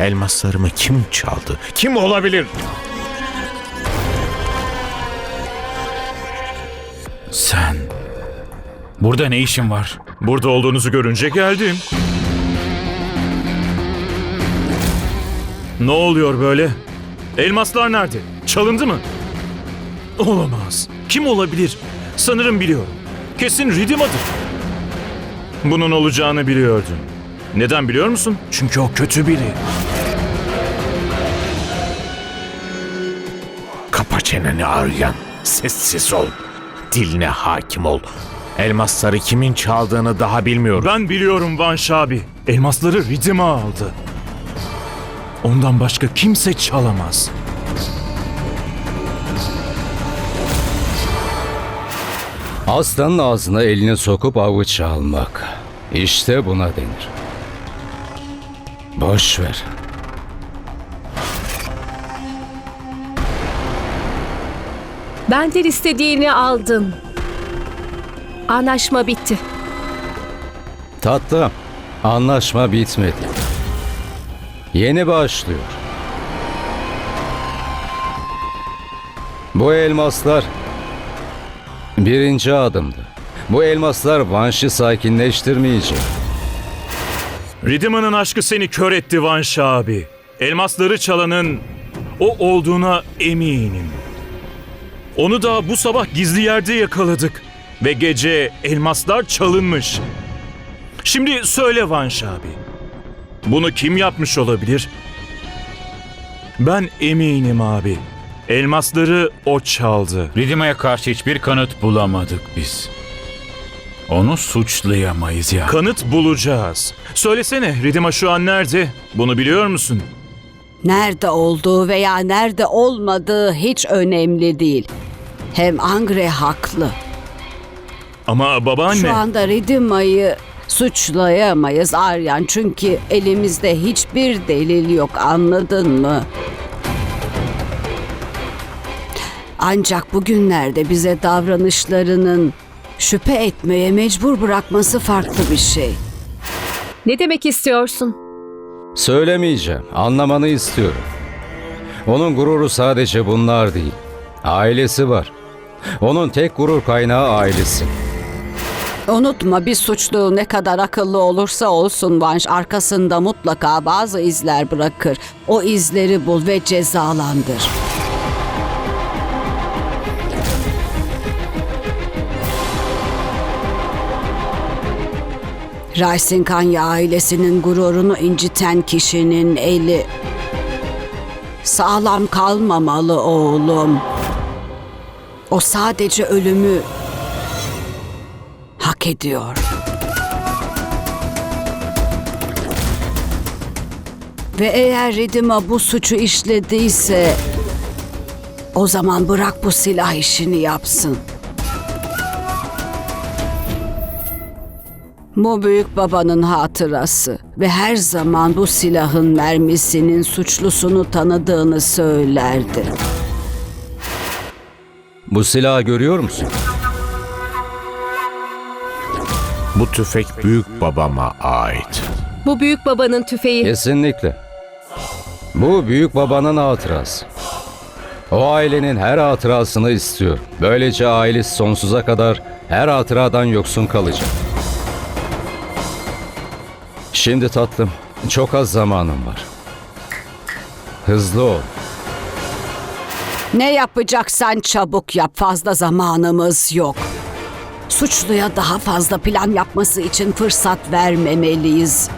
Elmaslarımı kim çaldı? Kim olabilir? Sen... Burada ne işin var? Burada olduğunuzu görünce geldim. Ne oluyor böyle? Elmaslar nerede? Çalındı mı? Olamaz. Kim olabilir? Sanırım biliyorum. Kesin Ridima'dır. Bunun olacağını biliyordum. Neden biliyor musun? Çünkü o kötü biri. Kapa çeneni arayan. Sessiz ol. Diline hakim ol. Elmasları kimin çaldığını daha bilmiyorum. Ben biliyorum Van Şabi. Elmasları Ridima aldı. Ondan başka kimse çalamaz. Aslanın ağzına elini sokup avuç almak. İşte buna denir. Boş ver. Benden istediğini aldın. Anlaşma bitti. Tatlım, anlaşma bitmedi. Yeni başlıyor. Bu elmaslar birinci adımdı. Bu elmaslar Vanş'ı sakinleştirmeyecek. Ridima'nın aşkı seni kör etti Van Şabi. Elmasları çalanın o olduğuna eminim. Onu da bu sabah gizli yerde yakaladık. Ve gece elmaslar çalınmış. Şimdi söyle Van Şabi. Bunu kim yapmış olabilir? Ben eminim abi. Elmasları o çaldı. Ridima'ya karşı hiçbir kanıt bulamadık biz. Onu suçlayamayız ya. Kanıt bulacağız. Söylesene Ridima şu an nerede? Bunu biliyor musun? Nerede olduğu veya nerede olmadığı hiç önemli değil. Hem Angre haklı. Ama babaanne... Şu anda Ridima'yı suçlayamayız Aryan çünkü elimizde hiçbir delil yok anladın mı? Ancak bugünlerde bize davranışlarının şüphe etmeye mecbur bırakması farklı bir şey. Ne demek istiyorsun? Söylemeyeceğim, anlamanı istiyorum. Onun gururu sadece bunlar değil. Ailesi var. Onun tek gurur kaynağı ailesi. Unutma bir suçlu ne kadar akıllı olursa olsun Vanş arkasında mutlaka bazı izler bırakır. O izleri bul ve cezalandır. Raisin Kanya ailesinin gururunu inciten kişinin eli sağlam kalmamalı oğlum. O sadece ölümü hak ediyor. Ve eğer Ridima bu suçu işlediyse o zaman bırak bu silah işini yapsın. Bu büyük babanın hatırası ve her zaman bu silahın mermisinin suçlusunu tanıdığını söylerdi. Bu silahı görüyor musun? Bu tüfek büyük babama ait. Bu büyük babanın tüfeği. Kesinlikle. Bu büyük babanın hatırası. O ailenin her hatırasını istiyor. Böylece ailesi sonsuza kadar her hatıradan yoksun kalacak. Şimdi tatlım, çok az zamanım var. Hızlı ol. Ne yapacaksan çabuk yap. Fazla zamanımız yok. Suçluya daha fazla plan yapması için fırsat vermemeliyiz.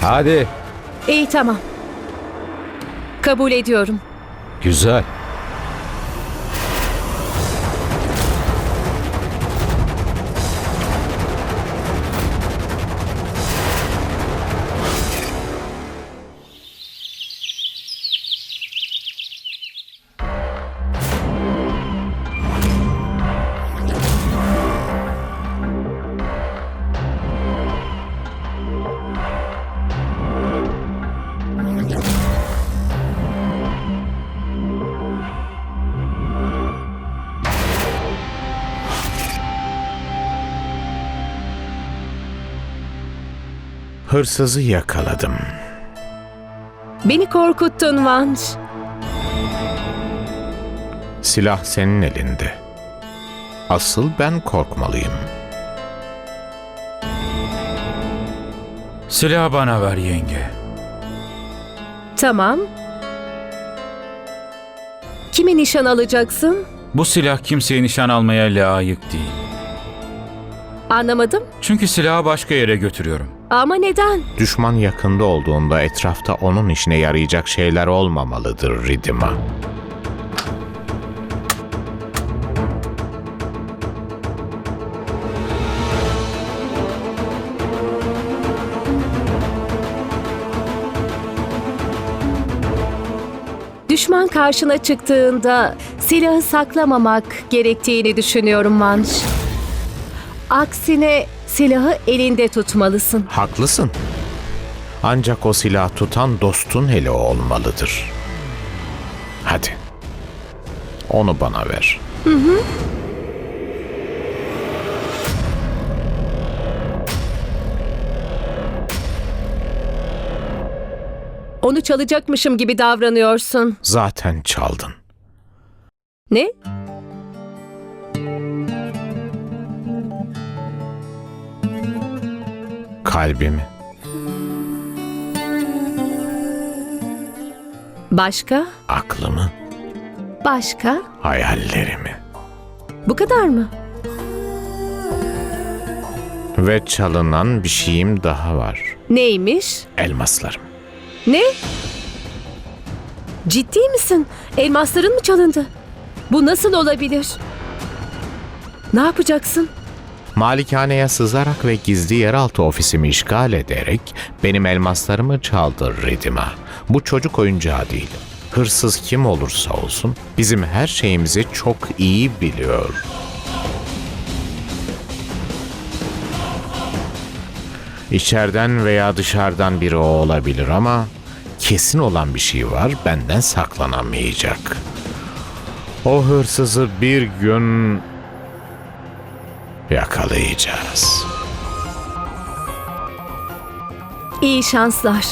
Hadi. İyi tamam. Kabul ediyorum. Güzel. Hırsızı yakaladım. Beni korkuttun Vanş. Silah senin elinde. Asıl ben korkmalıyım. Silahı bana ver yenge. Tamam. Kimi nişan alacaksın? Bu silah kimseye nişan almaya layık değil. Anlamadım. Çünkü silahı başka yere götürüyorum. Ama neden? Düşman yakında olduğunda etrafta onun işine yarayacak şeyler olmamalıdır Ridima. Düşman karşına çıktığında silahı saklamamak gerektiğini düşünüyorum Vanş. Aksine silahı elinde tutmalısın. Haklısın. Ancak o silah tutan dostun hele olmalıdır. Hadi. Onu bana ver. Onu çalacakmışım gibi davranıyorsun. Zaten çaldın. Ne? Kalbimi. Başka? aklımı, Başka? hayallerimi Bu kadar mı? ve çalınan bir şeyim daha var. Neymiş? Elmaslarım. Ne? Ciddi misin? Elmasların mı çalındı? Bu nasıl olabilir? Ne yapacaksın? Malikaneye sızarak ve gizli yeraltı ofisimi işgal ederek benim elmaslarımı çaldı Ridima. Bu çocuk oyuncağı değil. Hırsız kim olursa olsun bizim her şeyimizi çok iyi biliyor. İçeriden veya dışarıdan biri o olabilir ama kesin olan bir şey var benden saklanamayacak. O hırsızı bir gün yakalayacağız. İyi şanslar.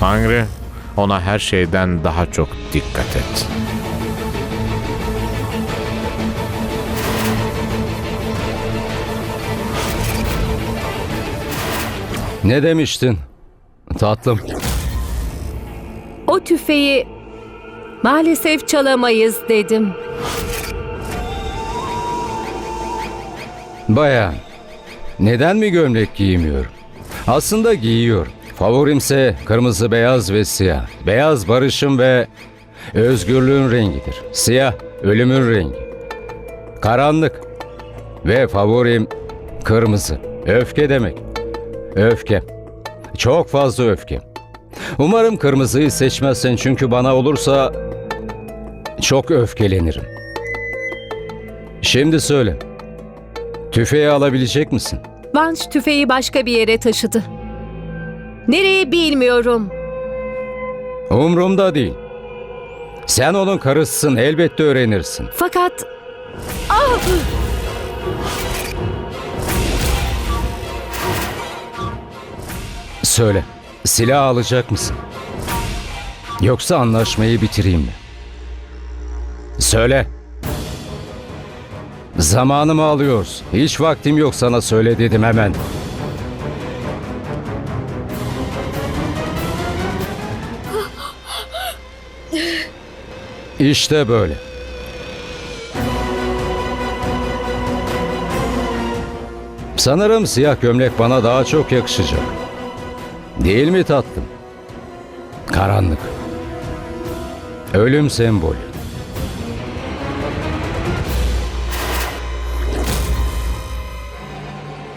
Tanrı ona her şeyden daha çok dikkat et. Ne demiştin? Tatlım. Tüfeği maalesef çalamayız dedim. Bayan. Neden mi gömlek giymiyorum? Aslında giyiyorum. Favorimse kırmızı, beyaz ve siyah. Beyaz barışın ve özgürlüğün rengidir. Siyah ölümün rengi. Karanlık. Ve favorim kırmızı. Öfke demek. Öfke. Çok fazla öfke. Umarım kırmızıyı seçmezsen çünkü bana olursa çok öfkelenirim. Şimdi söyle. Tüfeği alabilecek misin? Vanş tüfeği başka bir yere taşıdı. Nereye bilmiyorum. Umrumda değil. Sen onun karısısın elbette öğrenirsin. Fakat Ah! Söyle, silah alacak mısın? Yoksa anlaşmayı bitireyim mi? Söyle. Zamanımı alıyoruz. Hiç vaktim yok sana söyle dedim hemen. İşte böyle. Sanırım siyah gömlek bana daha çok yakışacak. Değil mi tatlım? Karanlık. Ölüm sembolü.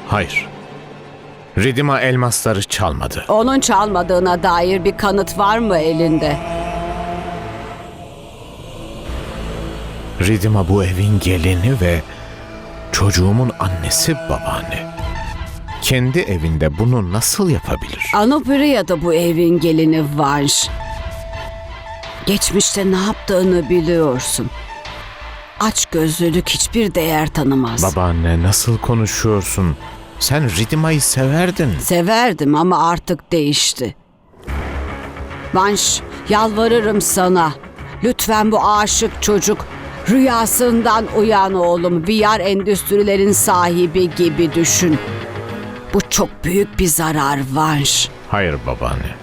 Hayır. Ridima elmasları çalmadı. Onun çalmadığına dair bir kanıt var mı elinde? Ridima bu evin gelini ve çocuğumun annesi babaanne. Kendi evinde bunu nasıl yapabilir? Anupriya da bu evin gelini Vanş. Geçmişte ne yaptığını biliyorsun. Aç gözlülük hiçbir değer tanımaz. Babaanne nasıl konuşuyorsun? Sen Ridima'yı severdin. Severdim ama artık değişti. Vanş, yalvarırım sana. Lütfen bu aşık çocuk rüyasından uyan oğlum. VR endüstrilerin sahibi gibi düşün. Bu çok büyük bir zarar Vanş. Hayır babaanne.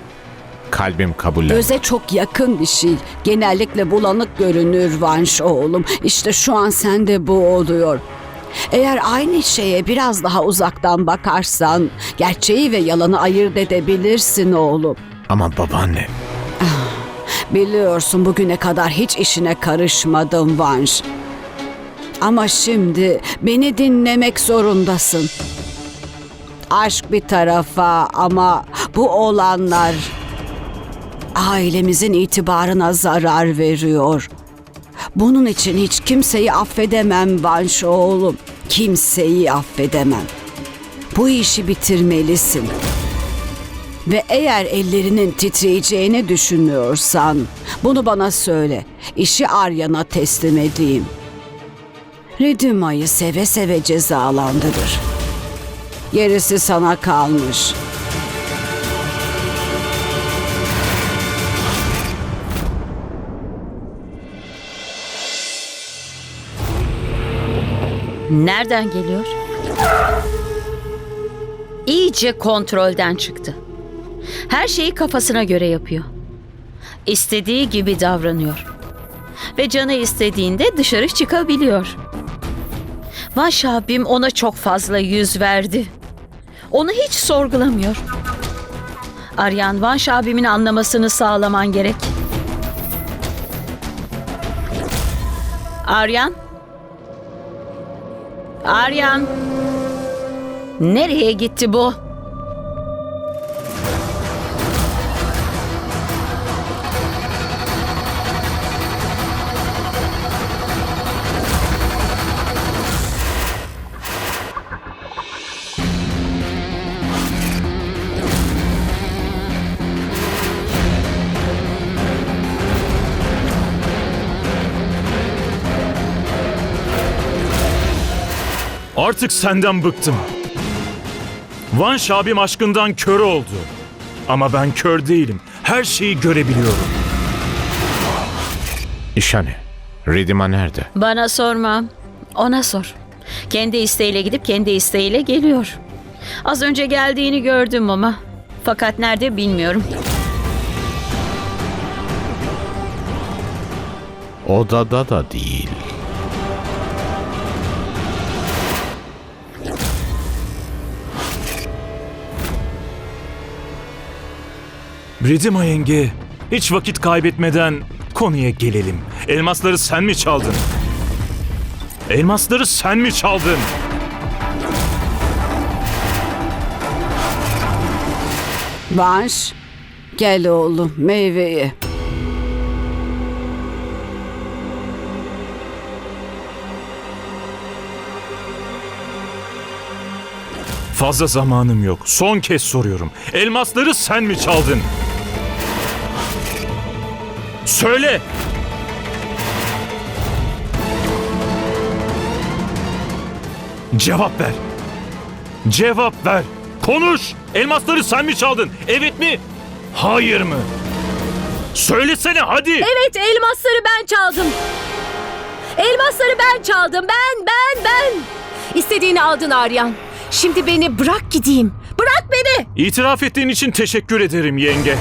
Kalbim kabullen. Göze çok yakın bir şey. Genellikle bulanık görünür Vanş oğlum. İşte şu an sende bu oluyor. Eğer aynı şeye biraz daha uzaktan bakarsan gerçeği ve yalanı ayırt edebilirsin oğlum. Ama babaanne. Biliyorsun bugüne kadar hiç işine karışmadım Vanş. Ama şimdi beni dinlemek zorundasın. Aşk bir tarafa ama bu olanlar ailemizin itibarına zarar veriyor. Bunun için hiç kimseyi affedemem Vanş oğlum. Kimseyi affedemem. Bu işi bitirmelisin. Ve eğer ellerinin titreyeceğini düşünüyorsan bunu bana söyle. İşi Aryan'a teslim edeyim. Ridima'yı seve seve cezalandırır. Gerisi sana kalmış. Nereden geliyor? İyice kontrolden çıktı. Her şeyi kafasına göre yapıyor. İstediği gibi davranıyor. Ve canı istediğinde dışarı çıkabiliyor. Vaş abim ona çok fazla yüz verdi. Onu hiç sorgulamıyor. Aryan Vanş abimin anlamasını sağlaman gerek. Aryan? Aryan. Nereye gitti bu? Artık senden bıktım. Van Şabim aşkından kör oldu. Ama ben kör değilim. Her şeyi görebiliyorum. İşhane. Ridima nerede? Bana sorma. Ona sor. Kendi isteğiyle gidip kendi isteğiyle geliyor. Az önce geldiğini gördüm ama. Fakat nerede bilmiyorum. Odada da değil. Ridima yenge, hiç vakit kaybetmeden konuya gelelim. Elmasları sen mi çaldın? Elmasları sen mi çaldın? Vanş, gel oğlum meyveyi. Fazla zamanım yok. Son kez soruyorum. Elmasları sen mi çaldın? Söyle! Cevap ver. Cevap ver. Konuş. Elmasları sen mi çaldın? Evet mi? Hayır mı? Söylesene hadi. Evet elmasları ben çaldım. Elmasları ben çaldım. Ben, ben, ben. İstediğini aldın Aryan. Şimdi beni bırak gideyim. Bırak beni. İtiraf ettiğin için teşekkür ederim yenge.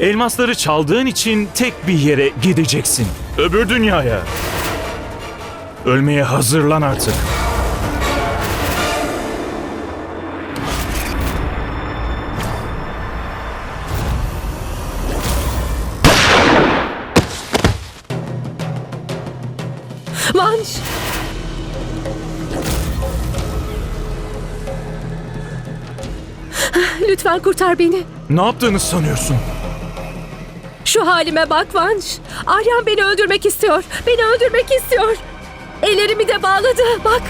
Elmasları çaldığın için tek bir yere gideceksin. Öbür dünyaya. Ölmeye hazırlan artık. Vanş. Lütfen kurtar beni. Ne yaptığını sanıyorsun? Şu halime bak Vanş. Aryan beni öldürmek istiyor. Beni öldürmek istiyor. Ellerimi de bağladı. Bak.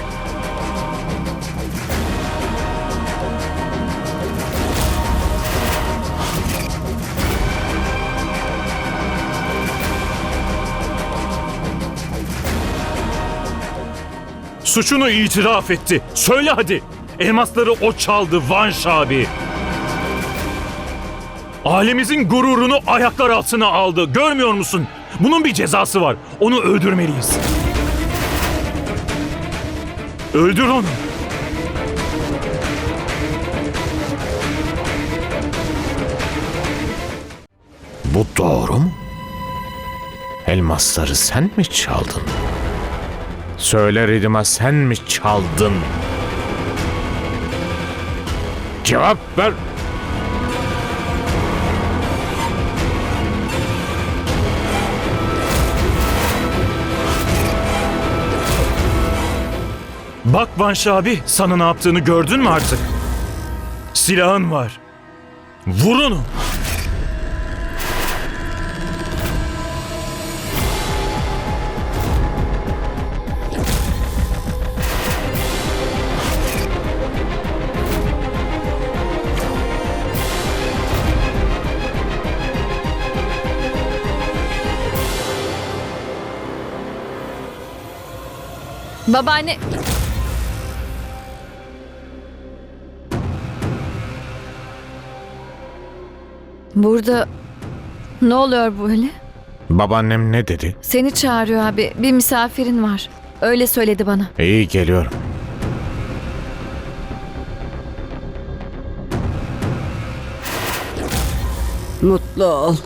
Suçunu itiraf etti. Söyle hadi. Elmasları o çaldı Vanş abi. Ailemizin gururunu ayaklar altına aldı. Görmüyor musun? Bunun bir cezası var. Onu öldürmeliyiz. Öldür onu. Bu doğru mu? Elmasları sen mi çaldın? Söyle Ridima sen mi çaldın? Cevap ver. Bak Vanş abi sana ne yaptığını gördün mü artık? Silahın var. Vur onu. Babaanne... Burada ne oluyor böyle? Babaannem ne dedi? Seni çağırıyor abi. Bir misafirin var. Öyle söyledi bana. İyi geliyorum. Mutlu ol.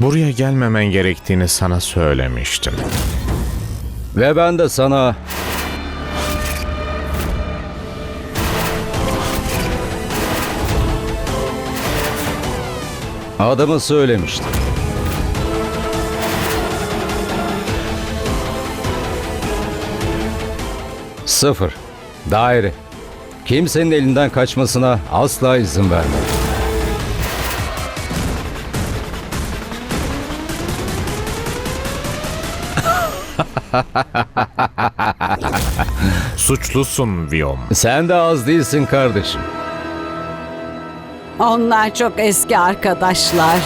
Buraya gelmemen gerektiğini sana söylemiştim. Ve ben de sana adımı söylemiştim. Sıfır. Daire. Kimsenin elinden kaçmasına asla izin vermem. Suçlusun Viyom. Sen de az değilsin kardeşim. Onlar çok eski arkadaşlar.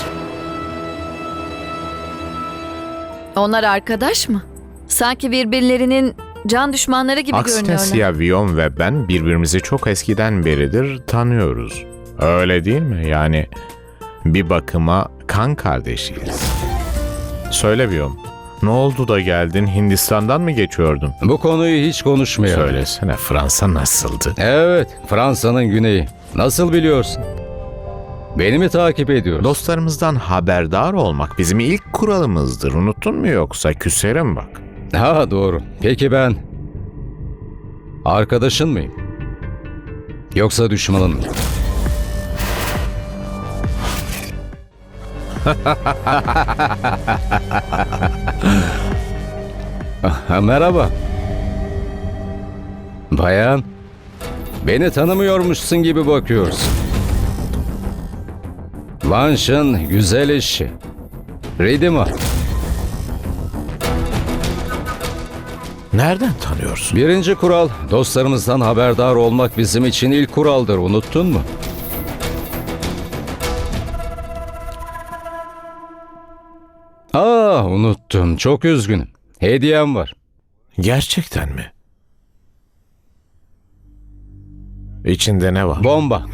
Onlar arkadaş mı? Sanki birbirlerinin can düşmanları gibi görünüyorlar. Aksnesya Viyom ve ben birbirimizi çok eskiden beridir tanıyoruz. Öyle değil mi? Yani bir bakıma kan kardeşiyiz. Söyle Viyom, ne oldu da geldin? Hindistan'dan mı geçiyordun? Bu konuyu hiç konuşmayalım. Söylesene Fransa nasıldı? Evet, Fransa'nın güneyi. Nasıl biliyorsun? Beni mi takip ediyorsun? Dostlarımızdan haberdar olmak bizim ilk kuralımızdır. Unuttun mu yoksa küserim bak. Ha doğru. Peki ben arkadaşın mıyım? Yoksa düşmanın mı? Merhaba. Bayan, beni tanımıyormuşsun gibi bakıyorsun. Vanş'ın güzel eşi. Ridima. Nereden tanıyorsun? Birinci kural, dostlarımızdan haberdar olmak bizim için ilk kuraldır. Unuttun mu? Aa, unuttum. Çok üzgünüm. Hediyem var. Gerçekten mi? İçinde ne var? Bomba.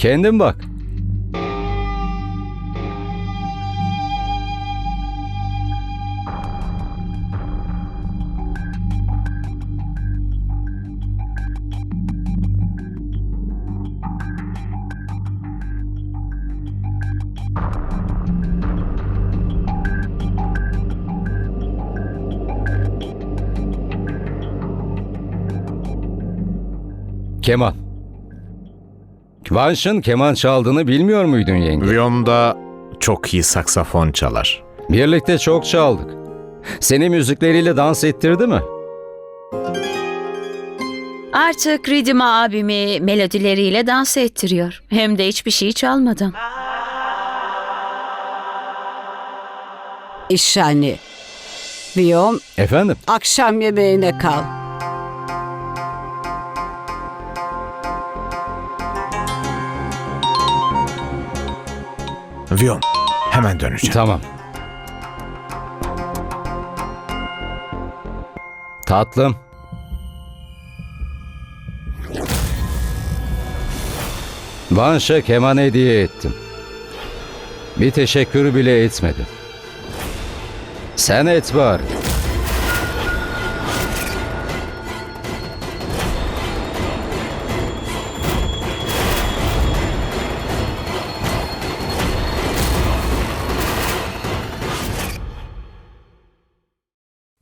Kendin bak. Keman. Vanş'ın keman çaldığını bilmiyor muydun yenge? Viyom da çok iyi saksafon çalar. Birlikte çok çaldık. Seni müzikleriyle dans ettirdi mi? Artık Ridima abimi melodileriyle dans ettiriyor. Hem de hiçbir şey çalmadan. İşhani. Viyom, Efendim? akşam yemeğine kal. Vyom, hemen döneceğim. Tamam. Tatlım. Vanş'a keman hediye ettim. Bir teşekkür bile etmedi. Sen et bari.